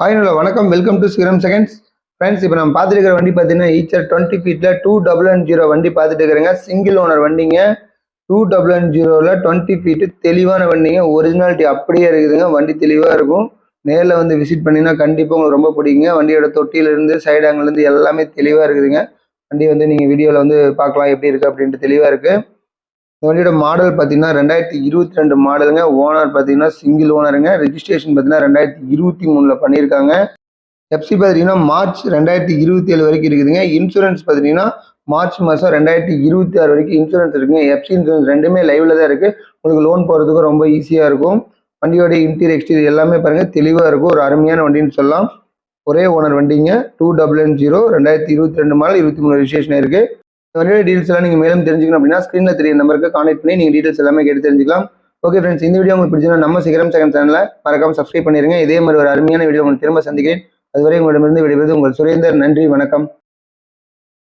ஹாய்னுல வணக்கம். Welcome to Sriram seconds friends இப்போ நம்ம பார்த்துருக்கிற வண்டி பார்த்தீங்கன்னா ஈச்சர் டுவெண்ட்டி ஃபீட்டில் டூ டபுள் அண்ட் ஜீரோ வண்டி பார்த்துட்டு இருக்கிறேங்க சிங்கிள் ஓனர் வண்டிங்க டூ டபுள் அண்ட் ஜீரோவில் டுவெண்ட்டி ஃபீட்டு தெளிவான வண்டிங்க. ஒரிஜினாலிட்டி அப்படியே இருக்குதுங்க. வண்டி தெளிவாக இருக்கும். நேரில் வந்து விசிட் பண்ணிங்கன்னா கண்டிப்பாக உங்களுக்கு ரொம்ப பிடிக்குங்க. வண்டியோட தொட்டியிலேருந்து சைடு ஆங்கிலேருந்து எல்லாமே தெளிவாக இருக்குதுங்க. வண்டி வந்து நீங்கள் வீடியோவில் வந்து பார்க்கலாம் எப்படி இருக்குது அப்படின்ட்டு தெளிவாக இருக்குது இந்த வண்டியோட மாடல் பார்த்தீங்கன்னா ரெண்டாயிரத்தி இருபத்தி ரெண்டு மாடலுங்க. ஓனர் பார்த்தீங்கன்னா சிங்கிள் ஓனருங்க ரெஜிஸ்ட்ரேஷன் பார்த்தீங்கன்னா ரெண்டாயிரத்தி இருபத்தி மூணில் பண்ணியிருக்காங்க. எஃப்சி பார்த்தீங்கன்னா மார்ச் ரெண்டாயிரத்தி இருபத்தி ஏழு வரைக்கும் இருக்குதுங்க. இன்சூரன்ஸ் பார்த்தீங்கன்னா மார்ச் மாதம் ரெண்டாயிரத்தி இருபத்தி ஆறு வரைக்கும் இன்சூரன்ஸ் இருக்குங்க. எஃப்சி இன்சூரன்ஸ் ரெண்டுமே லைவில் தான் இருக்குது உங்களுக்கு லோன் போகிறதுக்கு ரொம்ப ஈஸியாக இருக்கும். வண்டியோட இன்டீரியர் எக்ஸ்டீரியர் எல்லாமே பாருங்கள் தெளிவாக இருக்கும். ஒரு அருமையான வண்டின்னு சொல்லலாம். ஒரே ஓனர் வண்டிங்க. டூ டபுள் என் ஜீரோ ரெண்டாயிரத்தி இருபத்தி ரெண்டு மாடல் இருபத்தி மூணு ரிஜிஸ்ட்ரேஷன் இருக்குது இந்த வண்டியோட டீடெயில்ஸ் எல்லாம் நீங்கள் மேலும் தெரிஞ்சுக்கணும் அப்படின்னா ஸ்க்ரீனில் தெரிய நம்பருக்கு கான்டெக்ட் பண்ணி நீங்கள் டீடெயில்ஸ் எல்லாமே கேட்டு தெரிஞ்சுக்கலாம். ஓகே ஃப்ரெண்ட்ஸ் இந்த வீடியோ உங்களுக்கு பிடிச்சிருந்தா நம்ம சிகரம் செகண்ட் சேனலை மறக்காம சப்ஸ்கிரைப் பண்ணிருங்க. இதே மாதிரி ஒரு அருமையான வீடியோ உங்களுக்கு திரும்ப சந்திக்கிறேன். அதுவரை உங்களிடமிருந்து விடைபெறுவது உங்கள் சுரேந்தர். நன்றி வணக்கம்.